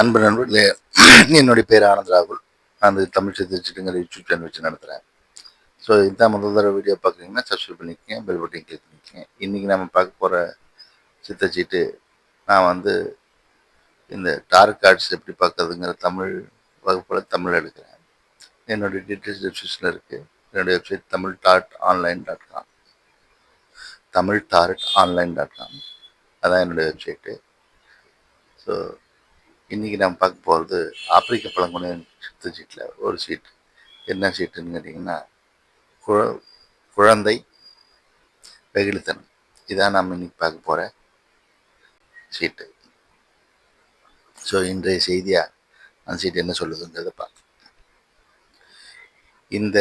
அன்பு நண்பர்களே என்னுடைய பேர் ஆனந்த் ராகுல். நான் அந்த தமிழ் சித்திச்சிட்டுங்கிற யூடியூப் சேனல் வச்சு நடத்துகிறேன் ஸோ இதுதான் முதல் தடவை வீடியோ பார்க்குறீங்கன்னா சப்ஸ்கிரைப் பண்ணிக்கங்க பெல் பட்டன் கிளிக் பண்ணிக்கங்க. இன்றைக்கி நம்ம பார்க்க போகிற சித்தச்சீட்டு நான் வந்து இந்த டார்க் கார்ட்ஸ் எப்படி பார்க்குறதுங்கிற தமிழ் வகுப்பில் தமிழ் எடுக்கிறேன். என்னுடைய டீட்டெயில்ஸ் டிஸ்கிரிப்ஷனில் இருக்குது என்னுடைய website Tamil dot online dot com Tamil dart online dot com அதான் என்னுடைய வெப்சைட்டு ஸோ இன்றைக்கி நம்ம பார்க்க போகிறது ஆப்பிரிக்க பழங்குடியின் சித்து சீட்டில் ஒரு சீட் என்ன சீட்டுன்னு கேட்டிங்கன்னா குழ குழந்தை வெகுளித்தனம். இதான் நம்ம இன்னைக்கு பார்க்க போகிற சீட்டு. ஸோ இன்றைய செய்தியாக அந்த சீட்டு என்ன சொல்லுதுங்கிறத பார்க்கலாம். இந்த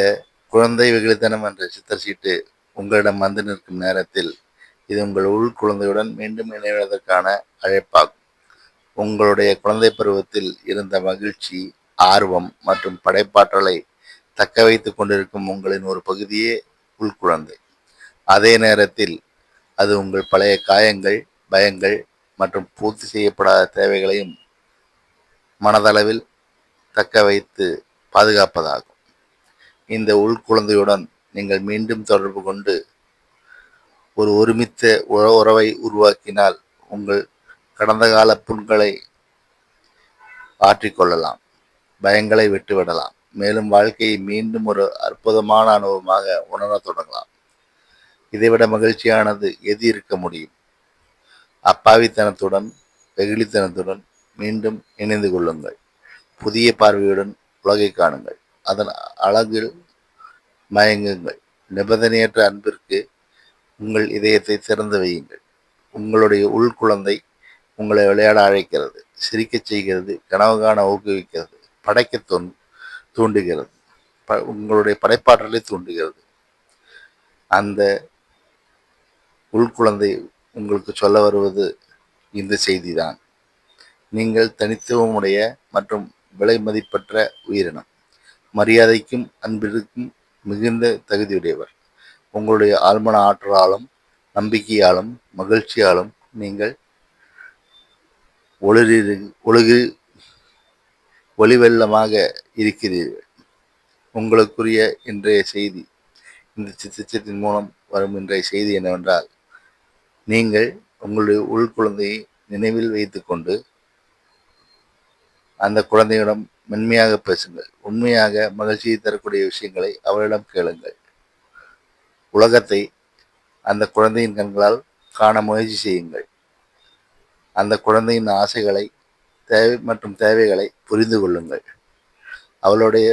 குழந்தை வெகுளித்தனம் என்ற சித்தர் சீட்டு உங்களிடம் வந்து நிற்கும் நேரத்தில் இது உங்கள் உள் குழந்தையுடன் மீண்டும் இணைவதற்கான அழைப்பாகும். உங்களுடைய குழந்தை பருவத்தில் இருந்த மகிழ்ச்சி ஆர்வம் மற்றும் படைப்பாற்றலை தக்க வைத்து கொண்டிருக்கும் உங்களின் ஒரு பகுதியே உள்குழந்தை அதே நேரத்தில் அது உங்கள் பழைய காயங்கள் பயங்கள் மற்றும் பூர்த்தி செய்யப்படாத தேவைகளையும் மனதளவில் தக்க வைத்து பாதுகாப்பதாகும். இந்த உள்குழந்தையுடன் நீங்கள் மீண்டும் தொடர்பு கொண்டு ஒரு ஒருமித்த உறவை உருவாக்கினால் உங்கள் கடந்த கால புண்களை ஆற்றிக்கொள்ளலாம் பயங்களை விட்டுவிடலாம். மேலும் வாழ்க்கையை மீண்டும் ஒரு அற்புதமான அனுபவமாக உணரத் தொடங்கலாம். இதைவிட மகிழ்ச்சியானது எது இருக்க முடியும்? அப்பாவித்தனத்துடன் வெகுளித்தனத்துடன் மீண்டும் இணைந்து கொள்ளுங்கள். புதிய பார்வையுடன் உலகை காணுங்கள். அதன் அழகில் மயங்குங்கள். நிபந்தனையற்ற அன்பிற்கு உங்கள் இதயத்தை திறந்து வையுங்கள். உங்களுடைய உள்குழந்தை உங்களை விளையாட அழைக்கிறது சிரிக்கச் செய்கிறது கனவு காண ஊக்குவிக்கிறது படைக்க தோன் தூண்டுகிறது. ப உங்களுடைய படைப்பாற்றலை தூண்டுகிறது. அந்த உள்குழந்தை உங்களுக்கு சொல்ல வருவது இந்த செய்திதான். நீங்கள் தனித்துவமுடைய மற்றும் விலை மதிப்பற்ற உயிரினம். மரியாதைக்கும் அன்பிற்கும் மிகுந்த தகுதியுடையவர். உங்களுடைய ஆழ்மன ஆற்றலாலும் நம்பிக்கையாலும் மகிழ்ச்சியாலும் நீங்கள் ஒளிரி ஒழுகு ஒளிவெள்ளமாக இருக்கிறீர்கள். உங்களுக்குரிய இன்றைய செய்தி இந்த சித்திச்சத்தின் மூலம் வரும் இன்றைய செய்தி என்னவென்றால் நீங்கள் உங்களுடைய உள் குழந்தையை நினைவில் வைத்துக்கொண்டு அந்த குழந்தையிடம் மென்மையாக பேசுங்கள். உண்மையாக மகிழ்ச்சியை தரக்கூடிய விஷயங்களை அவரிடம் கேளுங்கள். உலகத்தை அந்த குழந்தையின் கண்களால் காண முயற்சி செய்யுங்கள். அந்த குழந்தையின் ஆசைகளை தேவை மற்றும் தேவைகளை புரிந்து கொள்ளுங்கள். அவளுடைய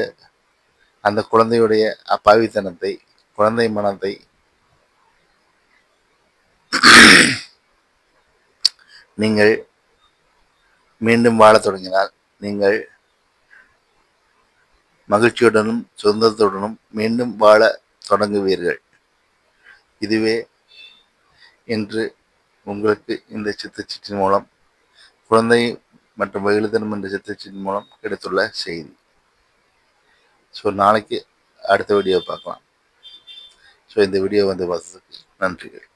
அந்த குழந்தையுடைய அப்பாவித்தனத்தை குழந்தை மனத்தை நீங்கள் மீண்டும் வாழத் தொடங்கினால் நீங்கள் மகிழ்ச்சியுடனும் சுதந்திரத்துடனும் மீண்டும் வாழ தொடங்குவீர்கள். இதுவே என்று உங்களுக்கு இந்த சித்தச்சீட்டின் மூலம் குழந்தை மற்றும் வெகுளித்தனம் என்ற சித்தச்சீட்டின் மூலம் கிடைத்துள்ள செய்தி. ஸோ நாளைக்கு அடுத்த வீடியோ பார்க்கலாம். ஸோ இந்த வீடியோ வந்து பார்த்ததுக்கு நன்றிகள்.